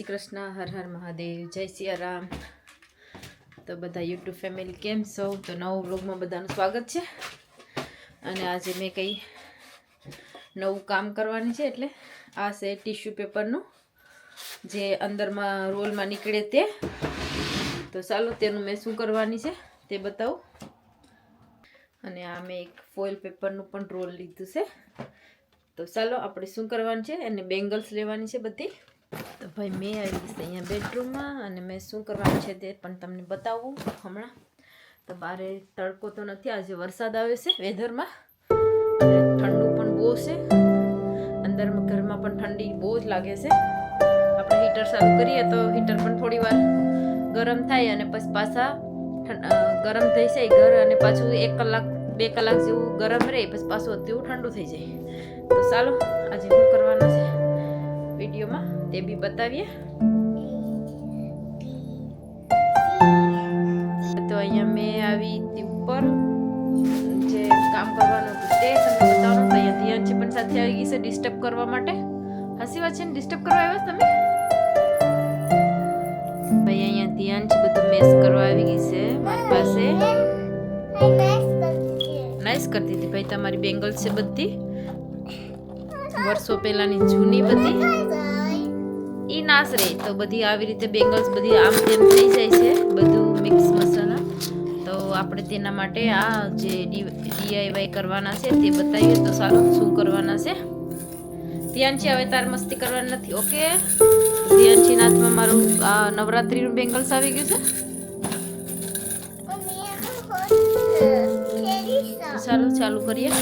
શ્રી કૃષ્ણ, હર હર મહાદેવ, જય સિયારામ તો બધા યુટ્યુબ ફેમિલી કેમ છો? તો નવું વ્લોગમાં બધાનું સ્વાગત છે. અને આજે મેં કંઈ નવું કામ કરવાની છે એટલે આ છે ટીશ્યુ પેપરનું, જે અંદરમાં રોલમાં નીકળે તે. તો ચાલો તેનું મેં શું કરવાની છે તે બતાવું. અને આ મેં એક ફોઇલ પેપરનું પણ રોલ લીધું છે. તો ચાલો આપણે શું કરવાનું છે? અને બેંગલ્સ લેવાની છે બધી. તો ભાઈ મેં આવી ગઈ અહીંયા બેડરૂમમાં અને મેં શું કરવાનું છે તે પણ તમને બતાવું હમણાં. તો બારે તડકો તો નથી, આજે વરસાદ આવે છે વેધરમાં. અને ઠંડુ પણ બહુ છે. અંદરમાં ઘરમાં પણ ઠંડી બહુ જ લાગે છે. આપણે હીટર ચાલુ કરીએ તો હીટર પણ થોડી વાર ગરમ થાય અને પછી પાછા ગરમ થઈ જાય ઘર અને પાછું એક કલાક, બે કલાક જેવું ગરમ રહે, પછી પાછું તેવું ઠંડુ થઈ જાય. તો ચાલો, આજે શું કરવાનું છે? વિડીયોમાં તે બી બતાવીએ તો અહીંયા મેં આવી હતી ઉપર જે કામ કરવાનું હતું તે તમને બતાવવાનું તો અહીંયા ધ્યાનજી પણ સાથે આવી ગઈ છે ડિસ્ટર્બ કરવા માટે હસી વાત છે ને ડિસ્ટર્બ કરવા આવ્યા તમે ભાઈ અહીંયા ધ્યાન છે બધું મેસ કરવા આવી ગઈ છે મારી પાસે નાઇસ કરતી હતી ભાઈ તમારી બેંગલ્સ છે બધી વર્ષો પહેલાની જૂની બધી? એ નાશ રહી તો બધી આવી રીતે બેંગલ્સ બધી આમ તેમ થઈ જાય છે બધું મિક્સ મસાલા. તો આપણે તેના માટે આ જે ડીઆઈવાય કરવાના છે તે બતાવીએ તો સારું. શું કરવાના છે? ધ્યાનથી હવે તાર મસ્તી કરવાની નથી ઓકે? ધ્યાનથી હાથમાં મારું આ નવરાત્રીનું બેંગલ્સ આવી ગયું છે? ચાલો ચાલુ કરીએ.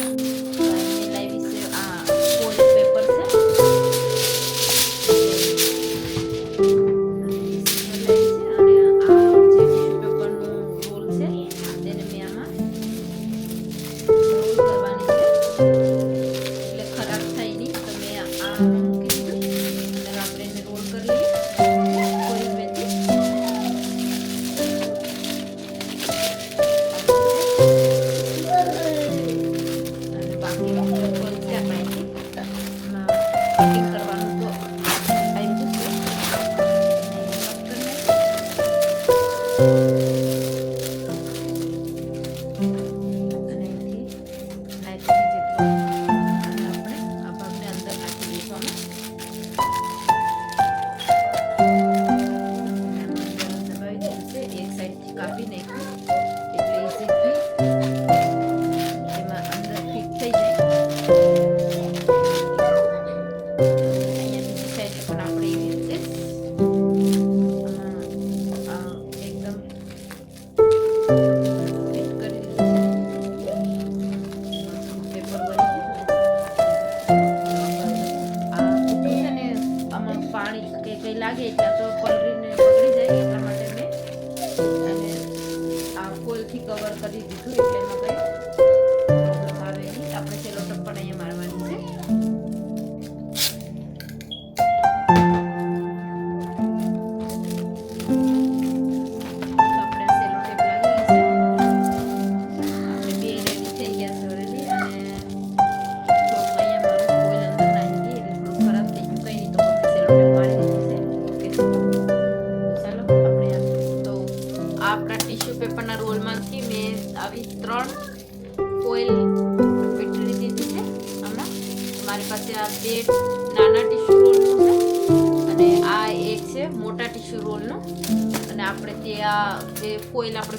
આપણે ત્યાં આ જે ફોઇલ આપણે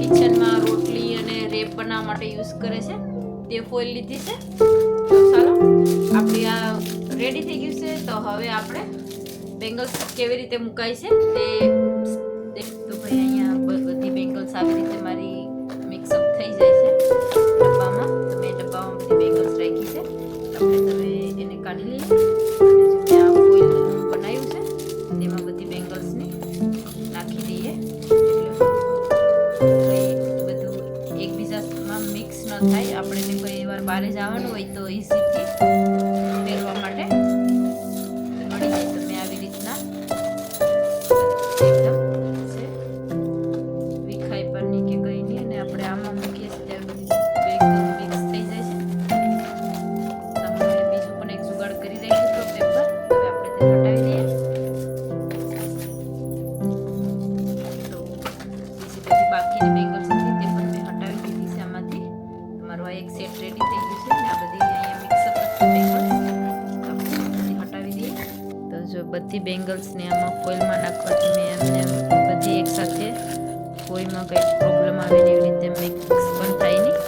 કિચનમાં રોટલી અને રેપ બનાવવા માટે યુઝ કરે છે, તે ફોઇલ લીધી છે. તો ચાલો, આપણી આ રેડી થઈ ગયું છે. તો હવે આપણે બેંગલ્સ કેવી રીતે મુકાય છે તે તો ભાઈ, અહીંયા બધી બેંગલ્સ આવી રીતે મારી મિક્સઅપ થઈ જાય છે. ડબ્બામાં, તો મેં ડબ્બામાં બધી બેંગલ્સ રાખી છે. આપણે તમે એને કાઢી લઈએ. બેંગલ્સને આમાં ફોઇલમાં નાખવાથી મેં એમને બધી એકસાથે ફોઇલમાં કંઈ પ્રોબ્લેમ આવે ને એવી રીતે મિક્સ પણ થાય નહીં.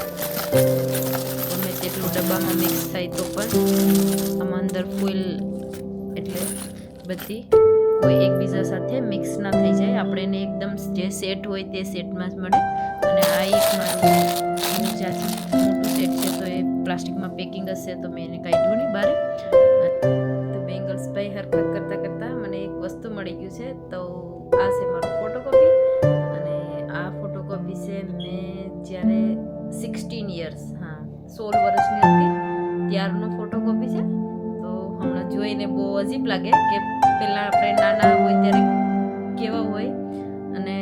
ગમે તેટલું ડબ્બામાં મિક્સ થાય તો પણ આમાં અંદર ફોઇલ એટલે બધી કોઈ એકબીજા સાથે મિક્સ ના થઈ જાય. આપણે એને એકદમ જે સેટ હોય તે સેટમાં જ મળે. અને આ એક મારું સેટ છે તો એ પ્લાસ્ટિકમાં પેકિંગ હશે તો મેં એને કાઢ્યું નહીં બહાર. તો બેંગલ્સ ભાઈ હરકત છે, તો આ છે મારું ફોટોકોપી અને આ ફોટોકોપી છે મેં જ્યારે સિક્સટીન યર્સ હા, સોળ વર્ષની હતી, ત્યારનો ફોટોકોપી છે. તો હમણાં જોઈને બહુ અજીબ લાગે કે પહેલાં આપણે નાના હોય ત્યારે કેવા હોય. અને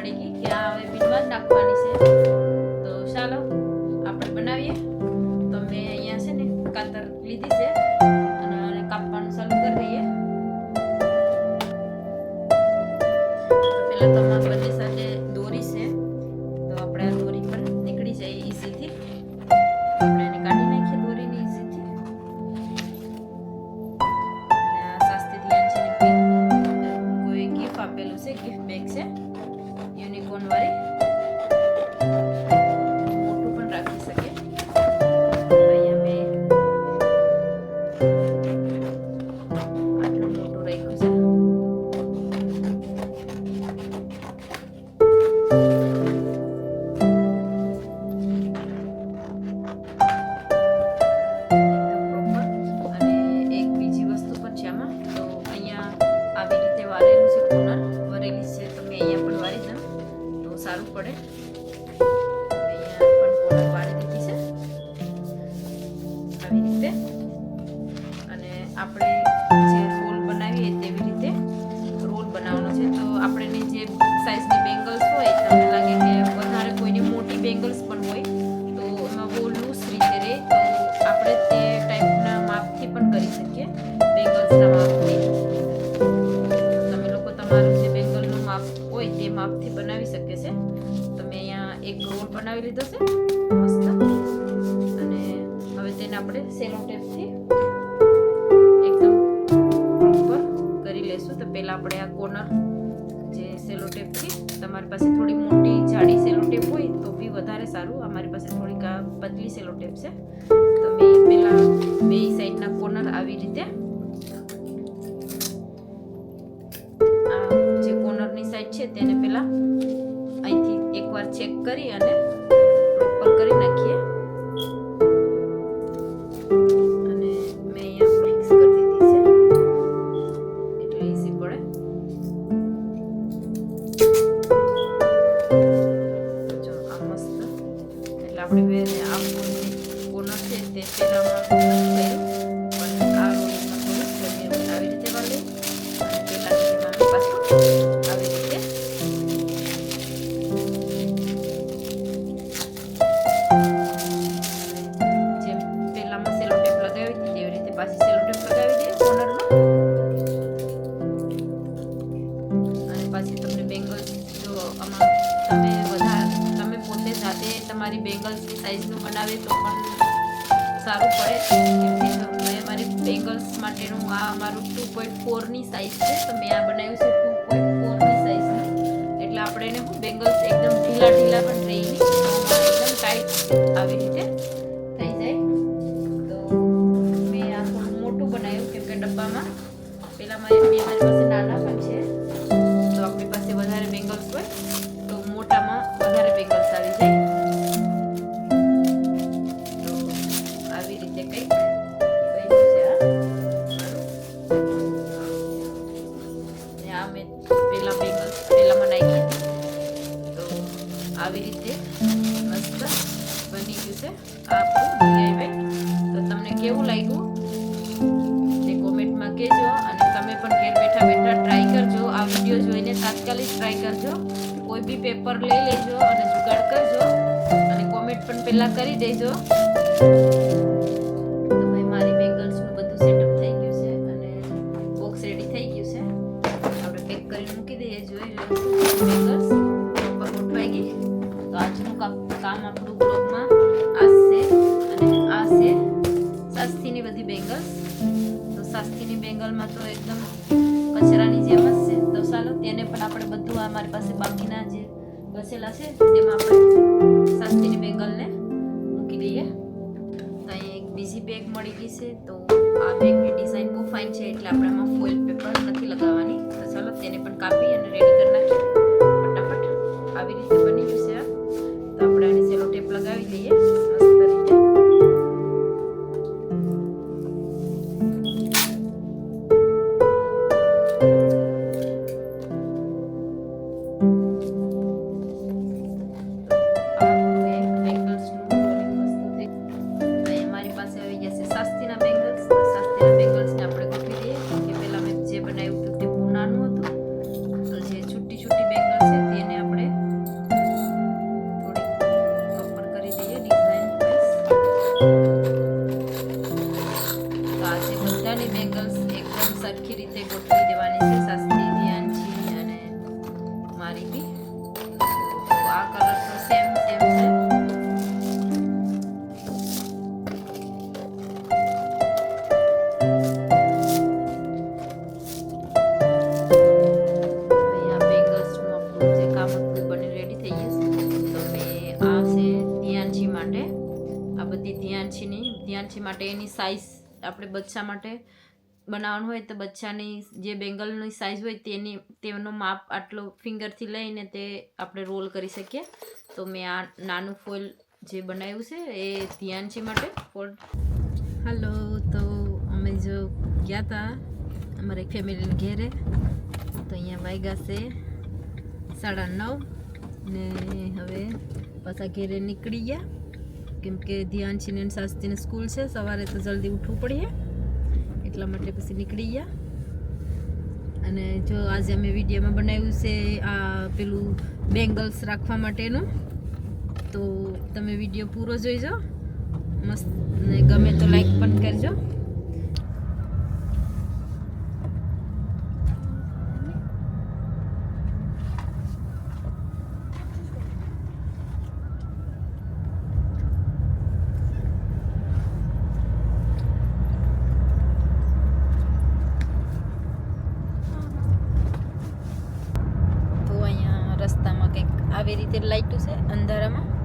મળી ગઈ કે આ હવે બીનમાં જ નાખવાની છે. તો ચાલો, આપણે બનાવીએ. તો મેં અહીંયા છે ને કાતર લીધી છે. તો બનાવી લીધો છે, મસ્ત. અને હવે તેને આપણે સેલો ટેપથી એકદમ પ્રોપર કરી લેશું. તો પહેલાં આપણે આ કોર્નર જે સેલો ટેપથી તમારી પાસે થોડી મોટી જાડી સેલો ટેપ હોય તો બી વધારે સારું. અમારી પાસે થોડીક આ પતલી સેલો ટેપ છે બે પહેલાં બે સાઈડના કોર્નર આવી રીતે જે કોર્નરની સાઈડ છે તેને પહેલાં એકવાર ચેક કરી અને પ્રોપર કરી આમાં તમે વધારે, તમે પોતે જાતે તમારી બેંગલ્સની સાઇઝનું બનાવે તો પણ સારું પડે. મેં મારી બેંગલ્સ માટેનું આ અમારું ટુ પોઈન્ટ ફોરની સાઇઝ છે. તો મેં આ બનાવ્યું છે ટુ પોઈન્ટ ફોરની સાઈઝનું એટલે આપણે એને બેંગલ્સ એકદમ ઢીલા ઢીલા પણ રહી એકદમ ટાઈટ આવી રીતે થઈ જાય. તો મેં આ મોટું બનાવ્યું કેમ કે ડબ્બામાં પેલામાં બે મારી પાસે નાના પણ છે. હોય, તો મોટામાં વધારે બેંગલ્સ આવી જાય. તો આવી રીતે કંઈક આવી રીતે મસ્ત બની ગયું છે આપણું. તો તમને કેવું લાગ્યું? તે કોમેન્ટમાં કહેજો અને તમે પણ ઘેર વીડિયો જોઈને તાત્કાલિક ટ્રાય કરજો. કોઈ બી પેપર લઈ લેજો અને જુગાડ કરજો. અને કોમેન્ટ પણ પહેલાં કરી દેજો. તો મારી બેંગલ્સનું બધું સેટઅપ થઈ ગયું છે અને બોક્સ રેડી થઈ ગયું છે. આપણે પેક કરીને મૂકી દઈએ, જોઈ લો. બેંગલ્સ ગઈ. તો આજનું કામ આપણું બ્લોગમાં આ છે અને બધી બેંગલ્સ તો સસ્તીની બેંગલમાં તો એકદમ કચરાની જેમ જ ચાલો તેને પણ આપણે બધું આ મારી પાસે બાકીના જે બસેલા છે, તેમાં આપણે સસ્તીની બેંગલને મૂકી દઈએ. તો અહીં એક બીજી બેગ મળી ગઈ છે, તો આ બેગની ડિઝાઇન બહુ ફાઇન છે, એટલે આપણે આમાં ફોઇલ પેપર નથી લગાવવાની. તો ચાલો તેને પણ કાપી અને રેડી કરી નાખીએ. મેં સાઈઝ આપણે બચ્ચા માટે બનાવવાનું હોય તો બચ્ચાની જે બેંગલની સાઈઝ હોય તેની, તેનો માપ આટલો ફિંગરથી લઈને તે આપણે રોલ કરી શકીએ. તો મેં આ નાનું ફોઇલ જે બનાવ્યું છે એ ધ્યાનજી માટે ફોલ્ડ હલો તો અમે જો ગયા હતા અમારી ફેમિલીને ઘેરે. તો અહીંયા વાગ્યા છે સાડા નવ ને હવે પાછા ઘેરે નીકળી ગયા. કેમ કે ધ્યાન છે ને શાસ્ત્રીને સ્કૂલ છે, સવારે તો જલ્દી ઉઠવું પડીએ. એટલા માટે પછી નીકળી ગયા. અને જો આજે અમે વિડીયોમાં બનાવ્યું છે આ પેલું બેંગલ્સ રાખવા માટેનું, તો તમે વીડિયો પૂરો જોઈજો મસ્ત ને ગમે તો લાઈક પણ કરજો. આવી રીતે લાઇટું છે અંધારામાં.